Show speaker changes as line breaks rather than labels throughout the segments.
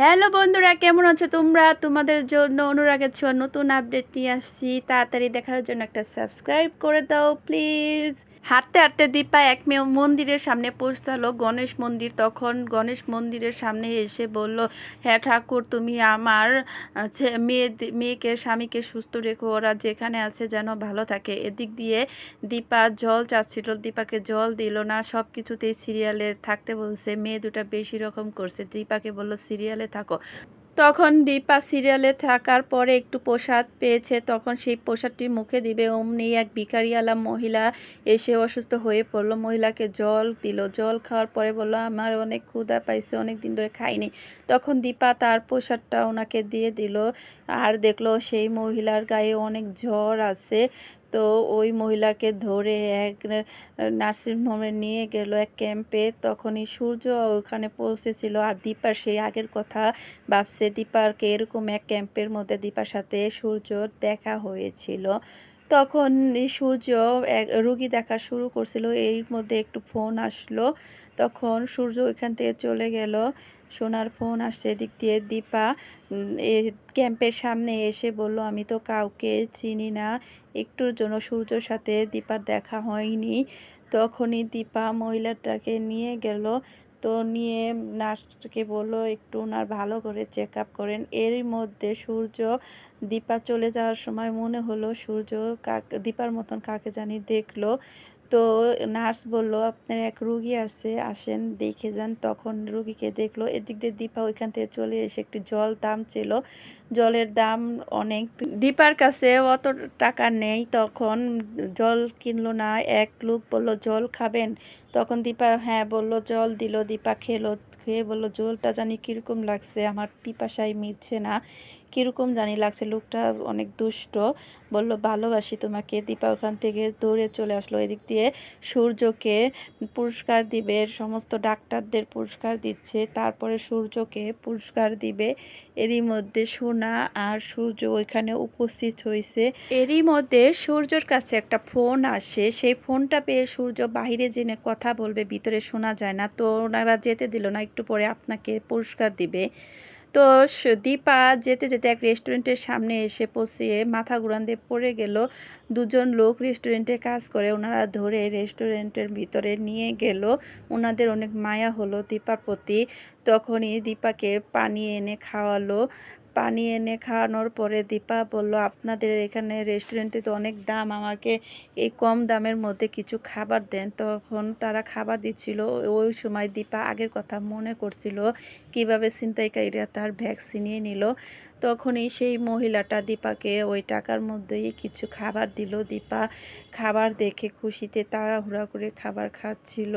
Hello বন্ধুরা, কেমন আছো তোমরা? তোমাদের জন্য অনুরাগের ছোঁয়া নতুন আপডেট নিয়ে আসছি। তাড়াতাড়ি দেখার জন্য একটা সাবস্ক্রাইব করে দাও প্লিজ হাঁটতে হাঁটতে দীপা এক মেয়ে মন্দিরের সামনে পৌঁছালো। গণেশ মন্দির তখন গণেশ মন্দিরের সামনে এসে বলল হ্যাঁ ঠাকুর, তুমি আমার মেয়ে মেয়েকে, স্বামীকে সুস্থ রেখো। ওরা যেখানে আছে যেন ভালো থাকে। এদিক দিয়ে দীপা জল চাচ্ছিল। দীপাকে জল দিল না। সব কিছুতেই সিরিয়ালে থাকতে বলছে, মেয়ে দুটা বেশি রকম করছে। দীপাকে বলল সিরিয়ালে থাকো। তখন দীপা সিরিয়ালে থাকার পরে একটু প্রসাদ পেয়েছে, তখন সেই প্রসাদটি মুখে দিবে। অমনি এক ভিকারিয়ালা মহিলা এসে অসুস্থ হয়ে পড়ল। মহিলাকে জল দিল। জল খাওয়ার পরে বলল, আমার অনেক ক্ষুধা পাইছে অনেক দিন ধরে খাইনি। তখন দীপা তার প্রসাদটা ওনাকে দিয়ে দিল। আর দেখল সেই মহিলার গায়ে অনেক জ্বর আছে। তো ওই মহিলাকে ধরে এক নার্সিংহোমে নিয়ে গেল এক ক্যাম্পে। তখনই সূর্য ওখানে পৌঁছেছিল আর দীপার সেই আগের কথা ভাবছে। দীপারকে এরকম এক ক্যাম্পের মধ্যে দীপার সাথে সূর্য দেখা হয়েছিল। তখন সূর্য এক, রুগী দেখা শুরু করছিল। এর মধ্যে একটু ফোন আসলো। তখন সূর্য ওইখান থেকে চলে গেল। সোনার ফোন আসছে এদিক দিয়ে দীপা এ ক্যাম্পের সামনে এসে বলল, আমি তো কাউকে চিনি না। একটুর জন্য সূর্যর সাথে দীপার দেখা হয়নি। তখনই দীপা মহিলাটাকে নিয়ে গেল। তো নিয়ে নার্সকে বলল, একটু ওনার ভালো করে চেক আপ করেন। এরই মধ্যে সূর্য, দীপা চলে যাওয়ার সময় মনে হলো সূর্য কাক, দীপার মতন কাকে জানি দেখল। তো নার্স বলল, আপনার এক রুগী আছে, আসেন, দেখে যান। তখন রুগীকে দেখল, এদিক দিয়ে দীপা ওইখান থেকে চলে এসে একটি জল দাম ছিল জলের দাম অনেক। দীপার কাছে অত টাকা নেই। তখন জল কিনলো না, এক লোক বলল, জল খাবেন? তখন দীপা হ্যাঁ বলল, জল দিল। দীপা খেলো, খেয়ে বলল, জলটা জানি কীরকম লাগছে? আমার পিপাসায় মিটছে না। কীরকম জানি লাগছে, লোকটা অনেক দুষ্ট। বলল, ভালোবাসি তোমাকে। দীপা ওখান থেকে দৌড়ে চলে আসলো এদিক দিয়ে। সূর্যকে পুরস্কার দিবে, সমস্ত ডাক্তারদের পুরস্কার দিচ্ছে। তারপরে সূর্যকে পুরস্কার দিবে। এরই মধ্যে সোনা আর সূর্য ওইখানে উপস্থিত হয়েছে এরই মধ্যে সূর্যর কাছে একটা ফোন আসে। সেই ফোনটা পেয়ে সূর্য বাইরে জেনে কথা বলবে, ভিতরে শোনা যায় না। তো ওনারা যেতে দিল না, একটু পরে আপনাকে পুরস্কার দিবে। তো দীপা যেতে যেতে এক রেস্টুরেন্টের সামনে এসে পৌঁছিয়ে মাথা দিয়ে পড়ে গেল। দুজন লোক রেস্টুরেন্টে কাজ করে, ওনারা ধরে রেস্টুরেন্টের ভিতরে নিয়ে গেল। ওনাদের অনেক মায়া হলো দীপার প্রতি। তখনই দীপাকে পানি এনে খাওয়ালো। পানি এনে খাওয়ানোর পরে দীপা বলল, আপনাদের এখানে রেস্টুরেন্টে তো অনেক দাম, আমাকে এই কম দামের মধ্যে কিছু খাবার দেন। তখন তারা খাবার দিচ্ছিল। ওই সময় দীপা আগের কথা মনে করছিল, কীভাবে ছিনতাইকারীরা তার ভ্যাকসিন নিয়ে নিল। তখনই সেই মহিলাটা দীপাকে ওই টাকার মধ্যেই কিছু খাবার দিল। দীপা খাবার দেখে খুশিতে তাড়াহুড়া করে খাবার খাচ্ছিল।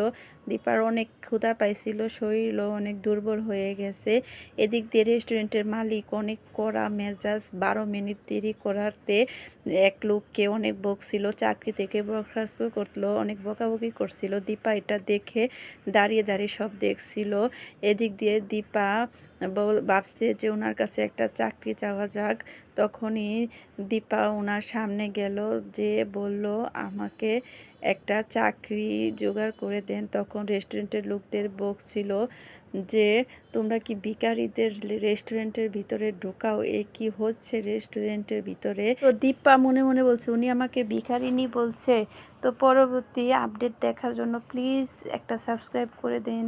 দীপার অনেক ক্ষুধা পাইছিল, শরীরও অনেক দুর্বল হয়ে গেছে। এদিক দিয়ে রেস্টুরেন্টের মালিক অনেক কড়া মেজাজ, বারো মিনিট দেরি করাতে এক লোককে অনেক বকছিল, চাকরি থেকে বরখাস্ত করল, অনেক বকাবকি করছিল। দীপা এটা দেখে দাঁড়িয়ে দাঁড়িয়ে সব দেখছিল। এদিক দিয়ে দীপা ভাবছে যে ওনার কাছে একটা চাকরি চাওয়া যাক। তখনই দীপা ওনার সামনে গেল যে বলল, আমাকে একটা চাকরি জোগাড় করে দেন। তখন রেস্টুরেন্টের লোকদের বকছিল যে, তোমরা কি ভিখারিদের রেস্টুরেন্টের ভিতরে ঢোকাও? এ কি হচ্ছে রেস্টুরেন্টের ভিতরে? তো দীপা মনে মনে বলছে, উনি আমাকে ভিখারিনী বলছে। তো পরবর্তী আপডেট দেখার জন্য প্লিজ একটা সাবস্ক্রাইব করে দিন।